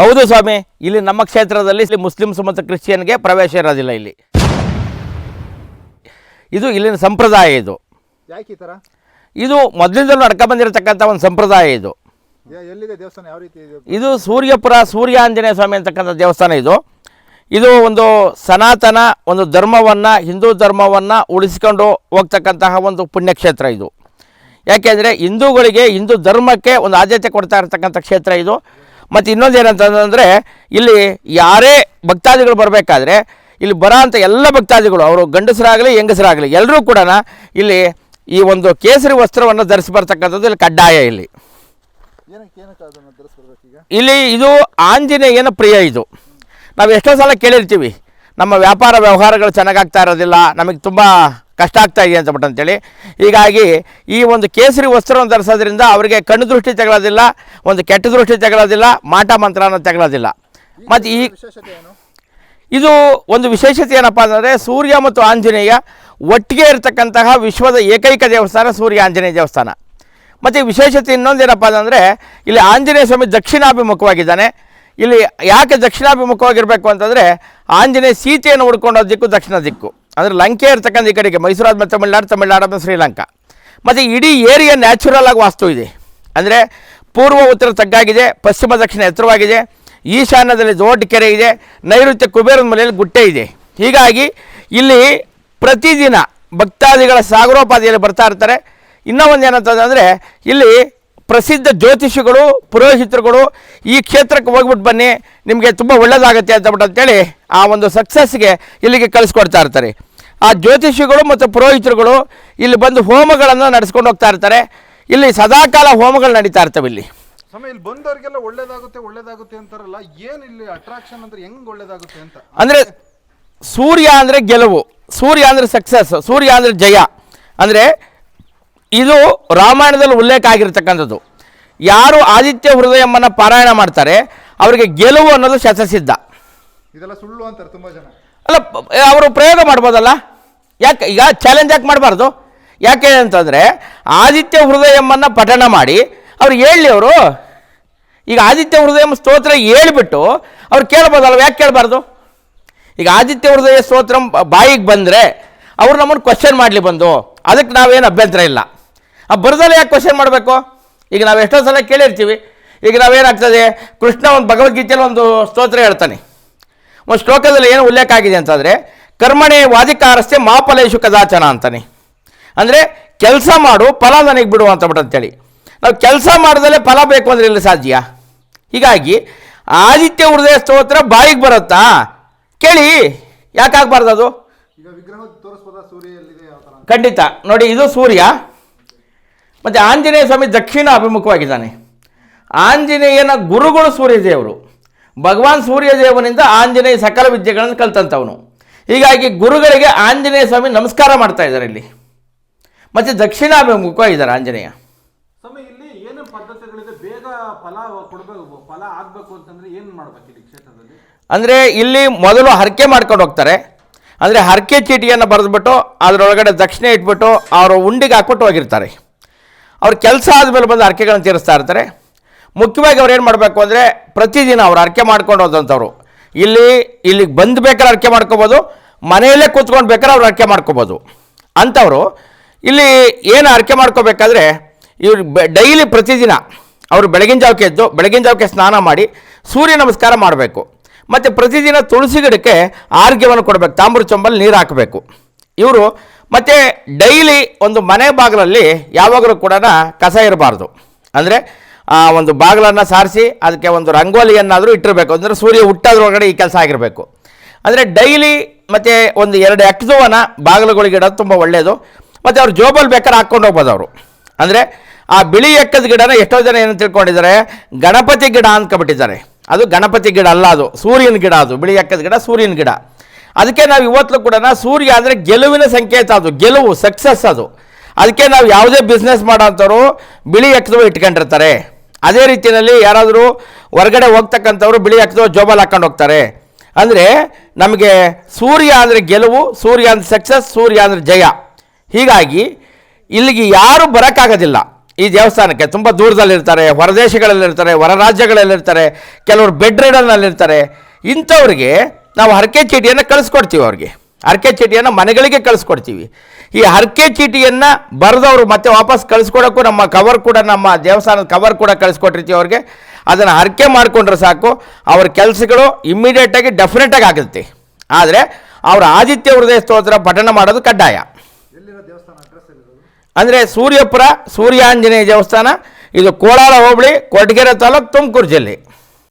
ಹೌದು ಸ್ವಾಮಿ ಇಲ್ಲಿ ನಮ್ಮ ಕ್ಷೇತ್ರದಲ್ಲಿ ಇಲ್ಲಿ ಮುಸ್ಲಿಮ್ಸ್ ಮತ್ತು ಕ್ರಿಶ್ಚಿಯನ್ಗೆ ಪ್ರವೇಶ ಇರೋದಿಲ್ಲ ಇಲ್ಲಿ. ಇದು ಇಲ್ಲಿನ ಸಂಪ್ರದಾಯ ಇದು. ಯಾಕೆ ಈ ಥರ ಇದು ಮೊದಲಿಂದಲೂ ನಡ್ಕೊ ಬಂದಿರತಕ್ಕಂಥ ಒಂದು ಸಂಪ್ರದಾಯ ಇದು. ಯಾ- ಎಲ್ಲಿದೆ ದೇವಸ್ಥಾನ? ಯಾವ ರೀತಿ ಇದೆ? ಇದು ಸೂರ್ಯಪುರ ಸೂರ್ಯ ಆಂಜನೇಯ ಸ್ವಾಮಿ ಅಂತಕ್ಕಂಥ ದೇವಸ್ಥಾನ ಇದು. ಇದು ಒಂದು ಸನಾತನ ಒಂದು ಧರ್ಮವನ್ನು ಹಿಂದೂ ಧರ್ಮವನ್ನು ಉಳಿಸಿಕೊಂಡು ಹೋಗ್ತಕ್ಕಂತಹ ಒಂದು ಪುಣ್ಯಕ್ಷೇತ್ರ ಇದು. ಯಾಕೆಂದರೆ ಹಿಂದೂಗಳಿಗೆ ಹಿಂದೂ ಧರ್ಮಕ್ಕೆ ಒಂದು ಆದ್ಯತೆ ಕೊಡ್ತಾ ಇರತಕ್ಕಂಥ ಕ್ಷೇತ್ರ ಇದು. ಮತ್ತು ಇನ್ನೊಂದು ಏನಂತಂದರೆ ಇಲ್ಲಿ ಯಾರೇ ಭಕ್ತಾದಿಗಳು ಬರಬೇಕಾದ್ರೆ ಇಲ್ಲಿ ಬರೋ ಅಂಥ ಎಲ್ಲ ಭಕ್ತಾದಿಗಳು ಅವರು ಗಂಡಸರಾಗಲಿ ಹೆಂಗಸರಾಗಲಿ ಎಲ್ಲರೂ ಕೂಡ ಇಲ್ಲಿ ಈ ಒಂದು ಕೇಸರಿ ವಸ್ತ್ರವನ್ನು ಧರಿಸಿ ಬರ್ತಕ್ಕಂಥದ್ದು ಇಲ್ಲಿ ಕಡ್ಡಾಯ ಇಲ್ಲಿ. ಇಲ್ಲಿ ಇದು ಆಂಜನೇಯನ ಪ್ರಿಯ ಇದು. ನಾವು ಎಷ್ಟೋ ಸಲ ಕೇಳಿರ್ತೀವಿ ನಮ್ಮ ವ್ಯಾಪಾರ ವ್ಯವಹಾರಗಳು ಚೆನ್ನಾಗಾಗ್ತಾ ಇರೋದಿಲ್ಲ ನಮಗೆ ತುಂಬ ಕಷ್ಟ ಆಗ್ತಾ ಇದೆ ಅಂತ ಬಿಟ್ಟು ಅಂತೇಳಿ. ಹೀಗಾಗಿ ಈ ಒಂದು ಕೇಸರಿ ವಸ್ತ್ರವನ್ನು ಧರಿಸೋದ್ರಿಂದ ಅವರಿಗೆ ಕಣ್ಣು ದೃಷ್ಟಿ ತಗೊಳ್ಳೋದಿಲ್ಲ ಒಂದು ಕೆಟ್ಟ ದೃಷ್ಟಿ ತಗೊಳ್ಳೋದಿಲ್ಲ ಮಾಟ ಮಂತ್ರನ ತಗೊಳ್ಳೋದಿಲ್ಲ. ಮತ್ತು ಈ ವಿಶೇಷತೆ ಏನು? ಇದು ಒಂದು ವಿಶೇಷತೆ ಏನಪ್ಪ ಅಂತಂದರೆ ಸೂರ್ಯ ಮತ್ತು ಆಂಜನೇಯ ಒಟ್ಟಿಗೆ ಇರತಕ್ಕಂತಹ ವಿಶ್ವದ ಏಕೈಕ ದೇವಸ್ಥಾನ ಸೂರ್ಯ ಆಂಜನೇಯ ದೇವಸ್ಥಾನ. ಮತ್ತು ಈ ವಿಶೇಷತೆ ಇನ್ನೊಂದೇನಪ್ಪ ಅಂತಂದರೆ ಇಲ್ಲಿ ಆಂಜನೇಯ ಸ್ವಾಮಿ ದಕ್ಷಿಣಾಭಿಮುಖವಾಗಿದ್ದಾನೆ. ಇಲ್ಲಿ ಯಾಕೆ ದಕ್ಷಿಣಾಭಿಮುಖವಾಗಿರಬೇಕು ಅಂತಂದರೆ ಆಂಜನೇಯ ಸೀತೆಯನ್ನು ಹುಡ್ಕೊಂಡು ದಿಕ್ಕು ದಕ್ಷಿಣ ದಿಕ್ಕು. ಅಂದರೆ ಲಂಕೆ ಇರ್ತಕ್ಕಂಥ ಈ ಕಡೆಗೆ ಮೈಸೂರು ಮತ್ತು ತಮಿಳ್ನಾಡು ತಮಿಳ್ನಾಡು ಅಂದರೆ ಶ್ರೀಲಂಕಾ. ಮತ್ತು ಇಡೀ ಏರಿಯಾ ನ್ಯಾಚುರಲ್ ಆಗಿ ವಾಸ್ತು ಇದೆ. ಅಂದರೆ ಪೂರ್ವ, ಉತ್ತರ ತಗ್ಗಾಗಿದೆ, ಪಶ್ಚಿಮ, ದಕ್ಷಿಣ ಎತ್ತರವಾಗಿದೆ, ಈಶಾನ್ಯದಲ್ಲಿ ದೊಡ್ಡ ಕೆರೆ ಇದೆ, ನೈಋತ್ಯ ಕುಬೇರದ ಮನೆಯಲ್ಲಿ ಗುಟ್ಟೆ ಇದೆ. ಹೀಗಾಗಿ ಇಲ್ಲಿ ಪ್ರತಿದಿನ ಭಕ್ತಾದಿಗಳ ಸಾಗರೋಪಾದಿಯಲ್ಲಿ ಬರ್ತಾ ಇರ್ತಾರೆ. ಇನ್ನೂ ಒಂದು ಏನಂತಂದರೆ ಇಲ್ಲಿ ಪ್ರಸಿದ್ಧ ಜ್ಯೋತಿಷಿಗಳು ಪುರೋಹಿತರುಗಳು ಈ ಕ್ಷೇತ್ರಕ್ಕೆ ಹೋಗ್ಬಿಟ್ಟು ಬನ್ನಿ. ನಿಮಗೆ ತುಂಬ ಒಳ್ಳೆಯದಾಗತ್ತೆ ಅಂತಬಿಟ್ಟು ಅಂತೇಳಿ ಆ ಒಂದು ಸಕ್ಸಸ್ಗೆ ಇಲ್ಲಿಗೆ ಕಳಿಸ್ಕೊಡ್ತಾ ಇರ್ತಾರೆ. ಆ ಜ್ಯೋತಿಷಿಗಳು ಮತ್ತು ಪುರೋಹಿತರುಗಳು ಇಲ್ಲಿ ಬಂದು ಹೋಮಗಳನ್ನು ನಡೆಸ್ಕೊಂಡು ಹೋಗ್ತಾ ಇರ್ತಾರೆ. ಇಲ್ಲಿ ಸದಾಕಾಲ ಹೋಮಗಳು ನಡೀತಾ ಇರ್ತವೆ ಇಲ್ಲಿ. ಬಂದವರಿಗೆಲ್ಲ ಒಳ್ಳೇದಾಗುತ್ತೆ ಒಳ್ಳೇದಾಗುತ್ತೆ ಅಂತಾರಲ್ಲ ಏನು ಇಲ್ಲಿ ಅಟ್ರಾಕ್ಷನ್ ಅಂದ್ರೆ ಹೆಂಗ್ ಒಳ್ಳೇದಾಗುತ್ತೆ ಅಂತ? ಅಂದರೆ ಸೂರ್ಯ ಅಂದರೆ ಗೆಲುವು ಸೂರ್ಯ ಅಂದರೆ ಸಕ್ಸಸ್ ಸೂರ್ಯ ಅಂದರೆ ಜಯ. ಅಂದರೆ ಇದು ರಾಮಾಯಣದಲ್ಲಿ ಉಲ್ಲೇಖ ಆಗಿರ್ತಕ್ಕಂಥದ್ದು. ಯಾರು ಆದಿತ್ಯ ಹೃದಯಮ್ಮನ ಪಾರಾಯಣ ಮಾಡ್ತಾರೆ ಅವರಿಗೆ ಗೆಲುವು ಅನ್ನೋದು ಶತಸಿದ್ಧ ಇದೆಲ್ಲ ಸುಳ್ಳು ಅಂತಾರೆ ತುಂಬ ಜನ. ಅಲ್ಲ ಅವರು ಪ್ರಯೋಗ ಮಾಡ್ಬೋದಲ್ಲ? ಯಾಕೆ ಈಗ ಚಾಲೆಂಜ್ ಯಾಕೆ ಮಾಡಬಾರ್ದು? ಯಾಕೆ ಅಂತಂದರೆ ಆದಿತ್ಯ ಹೃದಯಮ್ಮನ ಪಠಣ ಮಾಡಿ ಅವ್ರು ಹೇಳಲಿ ಅವರು ಈಗ ಆದಿತ್ಯ ಹೃದಯಂ ಸ್ತೋತ್ರ ಹೇಳ್ಬಿಟ್ಟು ಅವ್ರು ಕೇಳ್ಬೋದಲ್ಲ ಯಾಕೆ ಕೇಳಬಾರ್ದು? ಈಗ ಆದಿತ್ಯ ಹೃದಯ ಸ್ತೋತ್ರ ಬಾಯಿಗೆ ಬಂದರೆ ಅವ್ರು ನಮ್ಮನ್ನು ಕ್ವಶನ್ ಮಾಡಲಿ ಬಂದು ಅದಕ್ಕೆ ನಾವೇನು ಅಭ್ಯಂತರ ಇಲ್ಲ. ಆ ಬರದಲ್ಲೇ ಯಾಕೆ ಕ್ವಶನ್ ಮಾಡಬೇಕು? ಈಗ ನಾವು ಎಷ್ಟೋ ಸಲ ಕೇಳಿರ್ತೀವಿ ಈಗ ನಾವೇನಾಗ್ತದೆ ಕೃಷ್ಣ ಒಂದು ಭಗವದ್ಗೀತೆಯಲ್ಲಿ ಒಂದು ಸ್ತೋತ್ರ ಹೇಳ್ತಾನೆ. ಒಂದು ಶ್ಲೋಕದಲ್ಲಿ ಏನು ಉಲ್ಲೇಖ ಆಗಿದೆ ಅಂತಂದರೆ ಕರ್ಮಣೆ ವಾದಿಕಾರಸ್ಥೆ ಮಾಫಲೇಶು ಕದಾಚನ ಅಂತಾನೆ. ಅಂದರೆ ಕೆಲಸ ಮಾಡು ಫಲ ನನಗೆ ಬಿಡು ಅಂತ ಬಿಟ್ಟು ಅಂತೇಳಿ ನಾವು ಕೆಲಸ ಮಾಡಿದಲ್ಲೇ ಫಲ ಬೇಕು ಅಂದರೆ ಇಲ್ಲ ಸಾಧ್ಯ? ಹೀಗಾಗಿ ಆದಿತ್ಯ ಹೃದಯ ಸ್ತೋತ್ರ ಬಾಯಿಗೆ ಬರುತ್ತಾ? ಕೇಳಿ ಯಾಕಾಗಬಾರ್ದು ಅದು? ಖಂಡಿತ. ನೋಡಿ ಇದು ಸೂರ್ಯ. ಮತ್ತು ಆಂಜನೇಯ ಸ್ವಾಮಿ ದಕ್ಷಿಣ ಅಭಿಮುಖವಾಗಿದ್ದಾನೆ. ಆಂಜನೇಯನ ಗುರುಗಳು ಸೂರ್ಯದೇವರು. ಭಗವಾನ್ ಸೂರ್ಯದೇವನಿಂದ ಆಂಜನೇಯ ಸಕಲ ವಿದ್ಯೆಗಳನ್ನು ಕಲ್ತಂಥವನು ಹೀಗಾಗಿ ಗುರುಗಳಿಗೆ ಆಂಜನೇಯ ಸ್ವಾಮಿ ನಮಸ್ಕಾರ ಮಾಡ್ತಾ ಇದ್ದಾರೆ ಇಲ್ಲಿ. ಮತ್ತು ದಕ್ಷಿಣಾಭಿಮುಖವಾಗಿದ್ದಾರೆ ಆಂಜನೇಯ. ಮಾಡ್ಬೇಕು ಇಲ್ಲಿ ಕ್ಷೇತ್ರದಲ್ಲಿ? ಅಂದರೆ ಇಲ್ಲಿ ಮೊದಲು ಹರಕೆ ಮಾಡ್ಕೊಂಡು ಹೋಗ್ತಾರೆ. ಅಂದರೆ ಹರಕೆ ಚೀಟಿಯನ್ನು ಬರೆದ್ಬಿಟ್ಟು ಅದರೊಳಗಡೆ ದಕ್ಷಿಣ ಇಟ್ಬಿಟ್ಟು ಅವರು ಉಂಡಿಗೆ ಹಾಕ್ಬಿಟ್ಟು ಹೋಗಿರ್ತಾರೆ. ಅವ್ರ ಕೆಲಸ ಆದಮೇಲೆ ಬಂದು ಹರಕೆಗಳನ್ನು ತೀರಿಸ್ತಾ ಇರ್ತಾರೆ. ಮುಖ್ಯವಾಗಿ ಅವ್ರು ಏನು ಮಾಡಬೇಕು ಅಂದರೆ ಪ್ರತಿದಿನ ಅವ್ರು ಹರಕೆ ಮಾಡ್ಕೊಂಡು ಹೋದಂಥವ್ರು. ಇಲ್ಲಿ, ಇಲ್ಲಿಗೆ ಬಂದು ಬೇಕಾದ್ರೆ ಹರಕೆ ಮಾಡ್ಕೋಬೋದು, ಮನೆಯಲ್ಲೇ ಕೂತ್ಕೊಂಡು ಬೇಕಾದ್ರೆ ಅವ್ರು ಹರಕೆ ಮಾಡ್ಕೋಬೋದು. ಅಂಥವ್ರು, ಇಲ್ಲಿ ಏನು ಹರಕೆ ಮಾಡ್ಕೋಬೇಕಾದ್ರೆ ಇವ್ರು ಡೈಲಿ ಪ್ರತಿದಿನ ಅವರು ಬೆಳಗಿನ ಜಾವಕ್ಕೆ ಎದ್ದು, ಬೆಳಗಿನ ಜಾವಕ್ಕೆ ಸ್ನಾನ ಮಾಡಿ, ಸೂರ್ಯ ನಮಸ್ಕಾರ ಮಾಡಬೇಕು. ಮತ್ತು ಪ್ರತಿದಿನ ತುಳಸಿ ಗಿಡಕ್ಕೆ ಆರೋಗ್ಯವನ್ನು ಕೊಡಬೇಕು, ತಾಮ್ರ ಚೊಂಬಲ್ಲಿ ನೀರು ಹಾಕಬೇಕು. ಇವರು ಮತ್ತು ಡೈಲಿ ಒಂದು ಮನೆ ಬಾಗಿಲಲ್ಲಿ ಯಾವಾಗಲೂ ಕೂಡ ಕಸ ಇರಬಾರ್ದು. ಅಂದರೆ, ಆ, ಒಂದು ಬಾಗಿಲನ್ನು ಸಾರಿಸಿ ಅದಕ್ಕೆ ಒಂದು ರಂಗೋಲಿಯನ್ನಾದರೂ ಇಟ್ಟಿರಬೇಕು. ಅಂದರೆ ಸೂರ್ಯ ಹುಟ್ಟೋದ್ರೊಳಗಡೆ ಈ ಕೆಲಸ ಆಗಿರಬೇಕು. ಅಂದರೆ ಡೈಲಿ ಮತ್ತು ಒಂದು ಎರಡು ಎಕ್ಸೋವನ್ನು ಬಾಗಿಲುಗಳಿಗೆ ಇಡೋದು ತುಂಬ ಒಳ್ಳೆಯದು ಮತ್ತು ಅವ್ರು ಜೋಬಲ್ಲಿ ಬೇಕಾದ್ರೆ ಹಾಕ್ಕೊಂಡು ಹೋಗ್ಬೋದು ಅವರು. ಅಂದರೆ, ಆ ಬಿಳಿ ಎಕ್ಕದ ಗಿಡನ ಎಷ್ಟೋ ಜನ ಏನು ತಿಳ್ಕೊಂಡಿದ್ದಾರೆ? ಗಣಪತಿ ಗಿಡ ಅಂದ್ಕೊಬಿಟ್ಟಿದ್ದಾರೆ ಅದು ಗಣಪತಿ ಗಿಡ ಅಲ್ಲ ಅದು. ಸೂರ್ಯನ ಗಿಡ ಅದು. ಬಿಳಿ ಎಕ್ಕದ ಗಿಡ ಸೂರ್ಯನ ಗಿಡ. ಅದಕ್ಕೆ ನಾವು ಇವತ್ತು ಕೂಡ ಸೂರ್ಯ ಅಂದರೆ ಗೆಲುವಿನ ಸಂಕೇತ ಅದು, ಗೆಲುವು ಸಕ್ಸಸ್ ಅದು. ಅದಕ್ಕೆ ನಾವು ಯಾವುದೇ ಬಿಸ್ನೆಸ್ ಮಾಡೋಂಥವ್ರು ಬಿಳಿ ಎಕ್ಕದವು ಇಟ್ಕೊಂಡಿರ್ತಾರೆ. ಅದೇ ರೀತಿಯಲ್ಲಿ ಯಾರಾದರೂ ಹೊರಗಡೆ ಹೋಗ್ತಕ್ಕಂಥವ್ರು ಬಿಳಿ ಎಕ್ಕದವು ಜೋಬಲ್ ಹಾಕೊಂಡು ಹೋಗ್ತಾರೆ. ಅಂದರೆ ನಮಗೆ ಸೂರ್ಯ ಅಂದರೆ ಗೆಲುವು, ಸೂರ್ಯ ಅಂದರೆ ಸಕ್ಸಸ್ ಸೂರ್ಯ ಅಂದರೆ ಜಯ. ಹೀಗಾಗಿ ಇಲ್ಲಿಗೆ ಯಾರು ಬರೋಕ್ಕಾಗೋದಿಲ್ಲ. ಈ ದೇವಸ್ಥಾನಕ್ಕೆ ತುಂಬ ದೂರದಲ್ಲಿರ್ತಾರೆ, ಹೊರದೇಶಗಳಲ್ಲಿರ್ತಾರೆ, ಹೊರ ರಾಜ್ಯಗಳಲ್ಲಿರ್ತಾರೆ, ಕೆಲವರು ಬೆಡ್ ರಿಡನ್ನಲ್ಲಿರ್ತಾರೆ ಇಂಥವ್ರಿಗೆ ನಾವು ಹರಕೆ ಚೀಟಿಯನ್ನು ಕಳಿಸ್ಕೊಡ್ತೀವಿ ಅವ್ರಿಗೆ. ಹರಕೆ ಚೀಟಿಯನ್ನು ಮನೆಗಳಿಗೆ ಕಳಿಸ್ಕೊಡ್ತೀವಿ. ಈ ಹರಕೆ ಚೀಟಿಯನ್ನು ಬರೆದವರು ಮತ್ತೆ ವಾಪಸ್ ಕಳಿಸ್ಕೊಡೋಕ್ಕೂ ನಮ್ಮ ಕವರ್ ಕೂಡ ನಮ್ಮ ದೇವಸ್ಥಾನದ ಕವರ್ ಕೂಡ ಕಳಿಸ್ಕೊಟ್ಟಿರ್ತೀವಿ ಅವ್ರಿಗೆ. ಅದನ್ನು ಹರಕೆ ಮಾಡಿಕೊಂಡ್ರೆ ಸಾಕು. ಅವ್ರ ಕೆಲಸಗಳು ಇಮ್ಮಿಡಿಯೇಟಾಗಿ ಡೆಫಿನೆಟಾಗಿ ಆಗುತ್ತೆ. ಆದರೆ ಅವರ ಆದಿತ್ಯ ಹೃದಯ ಸ್ತೋತ್ರ ಪಠಣ ಮಾಡೋದು ಕಡ್ಡಾಯ. ಅಂದರೆ ಸೂರ್ಯಪುರ ಸೂರ್ಯಾಂಜನೇಯ ದೇವಸ್ಥಾನ ಇದು ಕೋಲಾರ ಹೋಬಳಿ ಕೊರಟಗೆರೆ ತಾಲೂಕು ತುಮಕೂರು ಜಿಲ್ಲೆ.